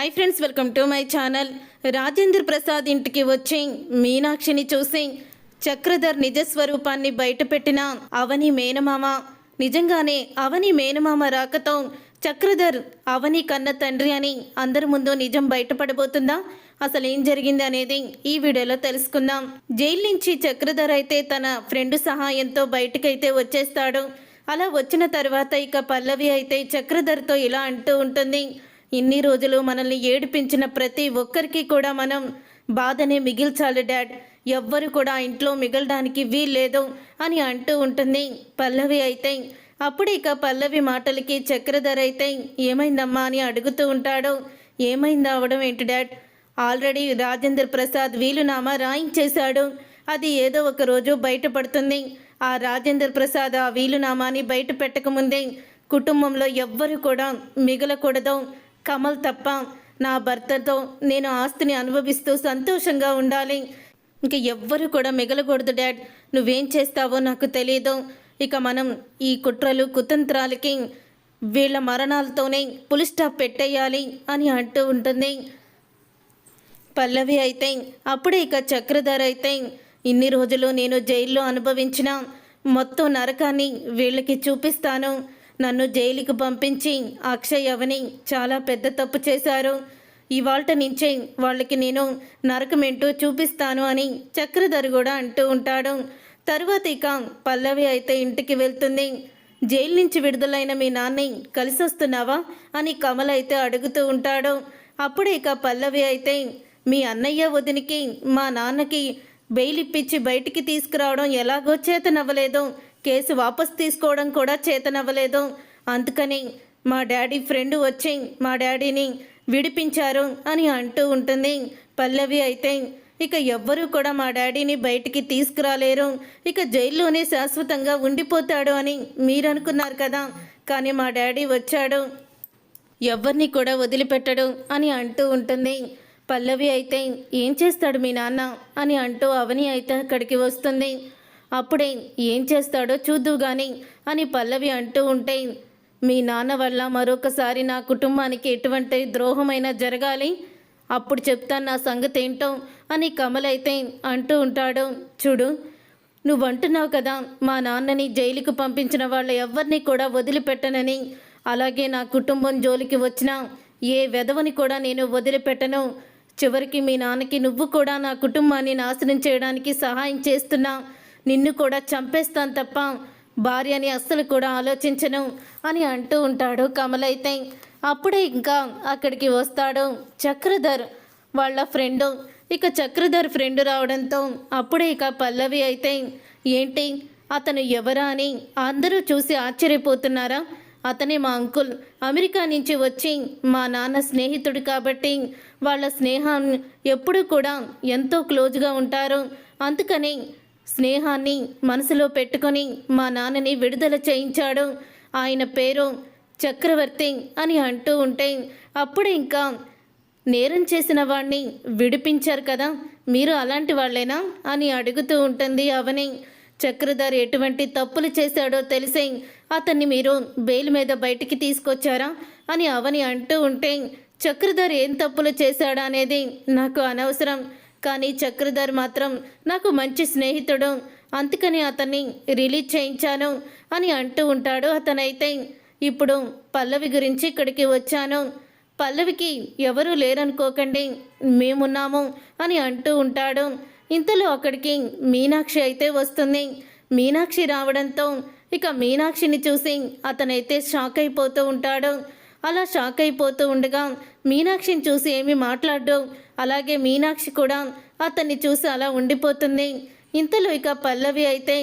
Hi friends welcome to my channel Rajendra Prasad ఇంటికి వచ్చి మీనాక్షిని చూసి చక్రధర్ నిజ స్వరూపాన్ని బయటపెట్టిన అవని మేనమామ. నిజంగానే అవని మేనమామ రాకతో చక్రధర్ అవని కన్న తండ్రి అని అందరి ముందు నిజం బయటపడబోతుందా? అసలు ఏం జరిగింది అనేది ఈ వీడియోలో తెలుసుకుందాం. జైలు నుంచి చక్రధర్ అయితే తన ఫ్రెండ్ సహాయంతో బయటకైతే వచ్చేస్తాడు. అలా వచ్చిన తర్వాత ఇక పల్లవి అయితే చక్రధర్తో ఇలా అంటూ ఉంటుంది. ఇన్ని రోజులు మనల్ని ఏడిపించిన ప్రతి ఒక్కరికి కూడా మనం బాధనే మిగిల్చాలి డాడ్. ఎవ్వరు కూడా ఇంట్లో మిగలడానికి వీల్లేదు అని అంటూ ఉంటుంది పల్లవి అయితే. అప్పుడు ఇక పల్లవి మాటలకి చక్రధర అయితే ఏమైందమ్మా అని అడుగుతూ ఉంటాడు. ఏమైంది అవడం ఏంటి డాడ్? ఆల్రెడీ రాజేంద్ర ప్రసాద్ వీలునామా రాయించేశాడు. అది ఏదో ఒక రోజు బయటపడుతుంది. ఆ రాజేంద్ర ప్రసాద్ ఆ వీలునామాని బయట పెట్టకముందే కుటుంబంలో ఎవ్వరు కూడా మిగలకూడదు. కమల్ తప్ప నా భర్తతో నేను ఆస్తిని అనుభవిస్తూ సంతోషంగా ఉండాలి. ఇంక ఎవ్వరు కూడా మిగలకూడదు డాడ్. నువ్వేం చేస్తావో నాకు తెలియదు ఇక మనం ఈ కుట్రలు కుతంత్రాలకి వీళ్ళ మరణాలతోనే పులి స్టాప్ పెట్టేయాలి అని అంటూ ఉంటుంది. పల్లవి అయితే అప్పుడే ఇక చక్రధర్ అయితే ఇన్ని రోజులు నేను జైల్లో అనుభవించిన మొత్తం నరకాన్ని వీళ్ళకి చూపిస్తాను. నన్ను జైలుకి పంపించి అక్షయ్ అవని చాలా పెద్ద తప్పు చేశారు. ఇవాళ నుంచే వాళ్ళకి నేను నరకమేంటో చూపిస్తాను అని చక్రధర్ కూడా అంటూ ఉంటాడు. తరువాత ఇక పల్లవి అయితే ఇంటికి వెళ్తుంది. జైలు నుంచి విడుదలైన మీ నాన్ని కలిసి వస్తున్నావా అని కమల్ అయితే అడుగుతూ ఉంటాడు. అప్పుడు ఇక పల్లవి అయితే మీ అన్నయ్య వదినికి మా నాన్నకి బెయిల్ ఇప్పించి బయటికి తీసుకురావడం ఎలాగో చేతనవ్వలేదు. కేసు వాపస్ తీసుకోవడం కూడా చేతనవ్వలేదు. అందుకని మా డాడీ ఫ్రెండ్ వచ్చి మా డాడీని విడిపించారు అని అంటూ ఉంటుంది. పల్లవి అయితే ఇక ఎవ్వరూ కూడా మా డాడీని బయటికి తీసుకురాలేరు. ఇక జైల్లోనే శాశ్వతంగా ఉండిపోతాడు అని మీరు అనుకున్నారు కదా. కానీ మా డాడీ వచ్చాడు. ఎవరిని కూడా వదిలిపెట్టడు అని అంటూ ఉంటుంది. పల్లవి అయితే ఏం చేస్తాడు మీ నాన్న? అని అంటూ అవని అయితే అక్కడికి వస్తుంది. అప్పుడే ఏం చేస్తాడో చూద్దు గాని అని పల్లవి అంటూ ఉంటే మీ నాన్న వల్ల మరొకసారి నా కుటుంబానికి ఎటువంటి ద్రోహమైనా జరగాలి? అప్పుడు చెప్తాను నా సంగతి ఏంటో అని కమలైతే అంటూ ఉంటాడు. చూడు నువ్వు అంటున్నావు కదా మా నాన్నని జైలుకు పంపించిన వాళ్ళ ఎవరిని కూడా వదిలిపెట్టనని. అలాగే నా కుటుంబం జోలికి వచ్చిన ఏ వెధవని కూడా నేను వదిలిపెట్టను. చివరికి మీ నాన్నకి నువ్వు కూడా నా కుటుంబాన్ని నాశనం చేయడానికి సహాయం చేస్తున్నా. నిన్ను కూడా చంపేస్తాను తప్ప భార్యని అస్సలు కూడా ఆలోచించను అని అంటూ ఉంటాడు కమలైతే అప్పుడే ఇంకా అక్కడికి వస్తాడు చక్రధర్ వాళ్ళ ఫ్రెండు. ఇక చక్రధర్ ఫ్రెండ్ రావడంతో అప్పుడే ఇక పల్లవి అయితే ఏంటి? అతను ఎవరా అని అందరూ చూసి ఆశ్చర్యపోతున్నారా? అతనే మా అంకుల్. అమెరికా నుంచి వచ్చి మా నాన్న స్నేహితుడు కాబట్టి వాళ్ళ స్నేహం ఎప్పుడూ కూడా ఎంతో క్లోజ్గా ఉంటారు. అందుకని స్నేహాన్ని మనసులో పెట్టుకొని మా నాన్నని విడుదల చేయించాడు. ఆయన పేరు చక్రవర్తి అని అంటూ ఉంటే అప్పుడు ఇంకా నేరం చేసిన వాడిని విడిపించారు కదా మీరు అలాంటి వాళ్ళేనా అని అడుగుతూ ఉంటుంది అవని. చక్రధారి ఎటువంటి తప్పులు చేశాడో తెలిసి అతన్ని మీరు బెయిల్ మీద బయటికి తీసుకొచ్చారా అని అవని అంటూ ఉంటే చక్రధారి ఏం తప్పులు చేశాడా అనేది నాకు అనవసరం. కానీ చక్రధర్ మాత్రం నాకు మంచి స్నేహితుడు. అందుకని అతన్ని రిలీజ్ చేయించాను అని అంటూ ఉంటాడు అతనైతే. ఇప్పుడు పల్లవి గురించి ఇక్కడికి వచ్చాను. పల్లవికి ఎవరూ లేరనుకోకండి మేమున్నాము అని అంటూ ఉంటాడు. ఇంతలో అక్కడికి మీనాక్షి అయితే వస్తుంది. మీనాక్షి రావడంతో ఇక మీనాక్షిని చూసి అతనైతే షాక్ అయిపోతూ ఉంటాడు. అలా షాక్ అయిపోతూ ఉండగా మీనాక్షిని చూసి ఏమీ మాట్లాడడం. అలాగే మీనాక్షి కూడా అతన్ని చూసి అలా ఉండిపోతుంది. ఇంతలో ఇక పల్లవి అయితే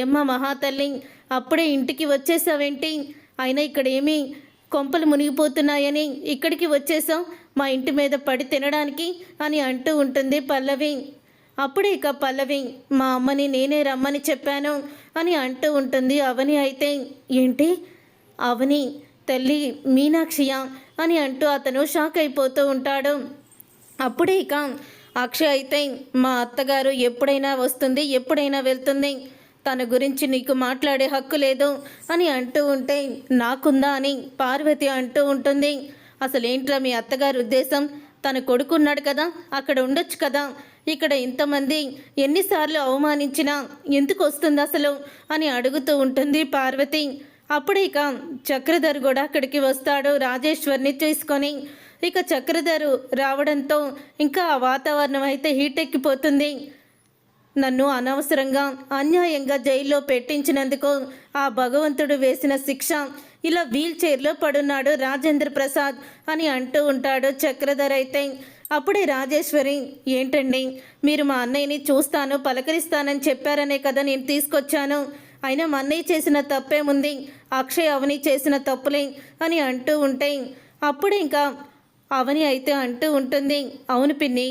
ఏమ్మ మహాతల్లి అప్పుడే ఇంటికి వచ్చేసావేంటి? అయినా ఇక్కడ ఏమీ కొంపలు మునిగిపోతున్నాయని ఇక్కడికి వచ్చేసాం మా ఇంటి మీద పడి తినడానికి అని అంటూ ఉంటుంది పల్లవి. అప్పుడే ఇక పల్లవి మా అమ్మని నేనే రమ్మని చెప్పాను అని అంటూ ఉంటుంది అవని అయితే. ఏంటి? అవని తల్లి మీనాక్షియా అని అంటూ అతను షాక్ అయిపోతూ ఉంటాడు. అప్పుడే ఇక అక్షయ్ అయితే మా అత్తగారు ఎప్పుడైనా వస్తుంది ఎప్పుడైనా వెళ్తుంది. తన గురించి నీకు మాట్లాడే హక్కు లేదు అని అంటూ ఉంటే నాకుందా అని పార్వతి అంటూ ఉంటుంది. అసలు ఏంట్రా మీ అత్తగారు ఉద్దేశం? తన కొడుకున్నాడు కదా అక్కడ ఉండొచ్చు కదా. ఇక్కడ ఇంతమంది ఎన్నిసార్లు అవమానించినా ఎందుకు వస్తుంది అసలు? అని అడుగుతూ ఉంటుంది పార్వతి. అప్పుడు ఇక చక్రధర్ కూడా అక్కడికి వస్తాడు. రాజేశ్వర్ని తీసుకొని ఇక చక్రధరు రావడంతో ఇంకా ఆ వాతావరణం అయితే హీట్ ఎక్కిపోతుంది. నన్ను అనవసరంగా అన్యాయంగా జైల్లో పెట్టించినందుకు ఆ భగవంతుడు వేసిన శిక్ష. ఇలా వీల్ చైర్లో పడున్నాడు రాజేంద్ర ప్రసాద్ అని అంటూ ఉంటాడు చక్రధర్ అయితే. అప్పుడే రాజేశ్వరి ఏంటండి? మీరు మా అన్నయ్యని చూస్తాను పలకరిస్తానని చెప్పారనే కదా నేను తీసుకొచ్చాను. అయినా మన్నయ్య చేసిన తప్పేముంది? అక్షయ్ అవని చేసిన తప్పులే అని అంటూ ఉంటే అప్పుడు ఇంకా అవని అయితే అంటూ ఉంటుంది. అవును పిన్ని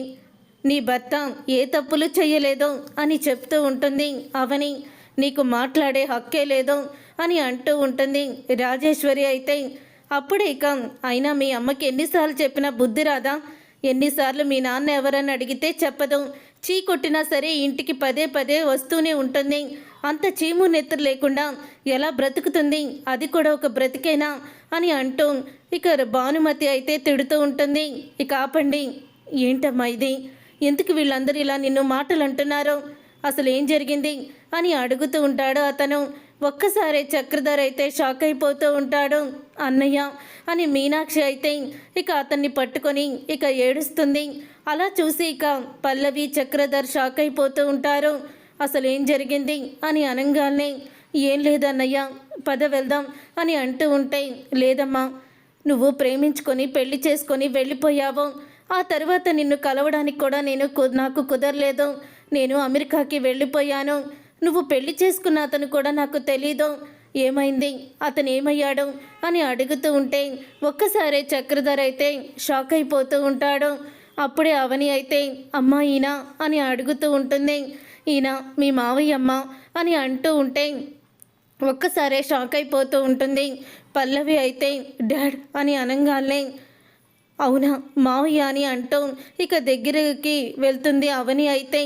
నీ భర్త ఏ తప్పులు చెయ్యలేదు అని చెప్తూ ఉంటుంది. అవని నీకు మాట్లాడే హక్కే లేదు అని అంటూ ఉంటుంది. రాజేశ్వరి అయితే అప్పుడే ఇక అయినా మీ అమ్మకి ఎన్నిసార్లు చెప్పినా బుద్ధి రాదా? ఎన్నిసార్లు మీ నాన్న ఎవరని అడిగితే చెప్పదు. చీ కొట్టినా సరే ఇంటికి పదే పదే వస్తూనే ఉంటుంది. అంత చీము నెత్తురు లేకుండా ఎలా బ్రతుకుతుంది? అది కూడా ఒక బ్రతికేనా? అని అంటూ ఇక భానుమతి అయితే తిడుతూ ఉంటుంది. ఇక ఆపండి. ఏంటమ్మా ఇది? ఎందుకు వీళ్ళందరూ ఇలా నిన్ను మాటలు అంటున్నారు అసలు ఏం జరిగింది? అని అడుగుతూ ఉంటాడు అతను. ఒక్కసారి చక్రధర్ అయితే షాక్ అయిపోతూ ఉంటాడు. అన్నయ్య అని మీనాక్షి అయితే ఇక అతన్ని పట్టుకొని ఇక ఏడుస్తుంది. అలా చూసి ఇక పల్లవి చక్రధర్ షాక్ అయిపోతూ ఉంటారు. అసలు ఏం జరిగింది? అని అనగానే ఏం లేదన్నయ్య పద వెళ్దాం అని అంటూ ఉంటే లేదమ్మా నువ్వు ప్రేమించుకొని పెళ్ళి చేసుకొని వెళ్ళిపోయావు. ఆ తర్వాత నిన్ను కలవడానికి కూడా నేను కు- నాకు కుదరలేదు. నేను అమెరికాకి వెళ్ళిపోయాను. నువ్వు పెళ్ళి చేసుకున్న అతను కూడా నాకు తెలీదు. ఏమైంది? అతను ఏమయ్యాడు అని అడుగుతూ ఉంటే ఒక్కసారే చక్రధర్ అయితే షాక్ అయిపోతూ ఉంటాడు. అప్పుడే అవని అయితే అమ్మా ఈయన అని అడుగుతూ ఉంటుంది. ఈయన మీ మావయ్యమ్మ అని అంటూ ఉంటే ఒక్కసారే షాక్ అయిపోతూ ఉంటుంది. పల్లవి అయితే డాడ్ అని అనగానే అవునా మావయ్య అని అంటూ ఇక దగ్గరికి వెళ్తుంది అవని అయితే.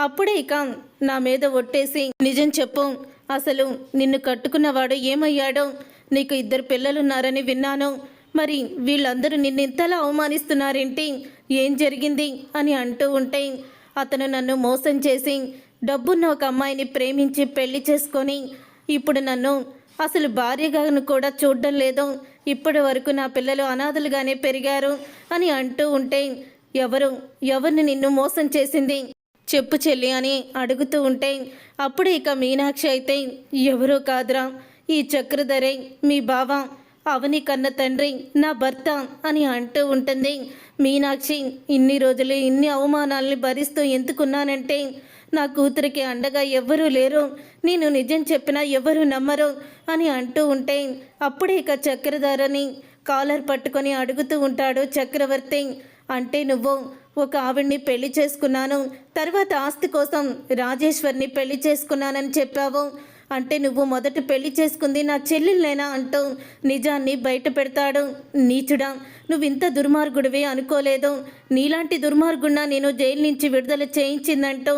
అప్పుడే ఇక నా మీద ఒట్టేసి నిజం చెప్పు అసలు నిన్ను కట్టుకున్నవాడు ఏమయ్యాడో? నీకు ఇద్దరు పిల్లలున్నారని విన్నాను. మరి వీళ్ళందరూ నిన్ను ఇంతలా అవమానిస్తున్నారేంటి? ఏం జరిగింది? అని అంటూ ఉంటే అతను నన్ను మోసం చేసి డబ్బున్న ఒక అమ్మాయిని ప్రేమించి పెళ్ళి చేసుకొని ఇప్పుడు నన్ను అసలు భార్యగాను కూడా చూడడం లేదు. ఇప్పటి వరకు నా పిల్లలు అనాథలుగానే పెరిగారు అని అంటూ ఉంటే ఎవరు? ఎవరిని నిన్ను మోసం చేసింది? చెప్పు చెల్లి అని అడుగుతూ ఉంటే అప్పుడు ఇక మీనాక్షి అయితే ఎవరో కాదురా ఈ చక్రధరే మీ బావ అవని కన్న తండ్రి నా భర్త అని అంటూ ఉంటుంది. మీనాక్షి ఇన్ని రోజులు ఇన్ని అవమానాల్ని భరిస్తూ ఎందుకున్నానంటే నా కూతురికి అండగా ఎవ్వరూ లేరు నేను నిజం చెప్పినా ఎవరు నమ్మరు అని అంటూ ఉంటే అప్పుడే ఇక చక్రధారని కాలర్ పట్టుకొని అడుగుతూ ఉంటాడు చక్రవర్తి. అంటే నువ్వు ఒక ఆవిడ్ని పెళ్ళి చేసుకున్నాను. తర్వాత ఆస్తి కోసం రాజేశ్వర్ని పెళ్ళి చేసుకున్నానని చెప్పావు. అంటే నువ్వు మొదట పెళ్ళి చేసుకుంది నా చెల్లెళ్ళేనా అంటూ నిజాన్ని బయట పెడతాడు. నీచుడా నువ్వు ఇంత దుర్మార్గుడివి అనుకోలేదు. నీలాంటి దుర్మార్గుడిన నేను జైలు నుంచి విడుదల చేయించిందంటూ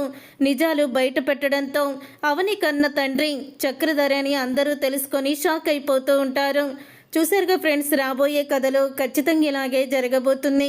నిజాలు బయట పెట్టడంతో అవని కన్న తండ్రి చక్రధర అని అందరూ తెలుసుకొని షాక్ అయిపోతూ ఉంటారు. చూసారుగా ఫ్రెండ్స్ రాబోయే కథలో ఖచ్చితంగా ఇలాగే జరగబోతుంది.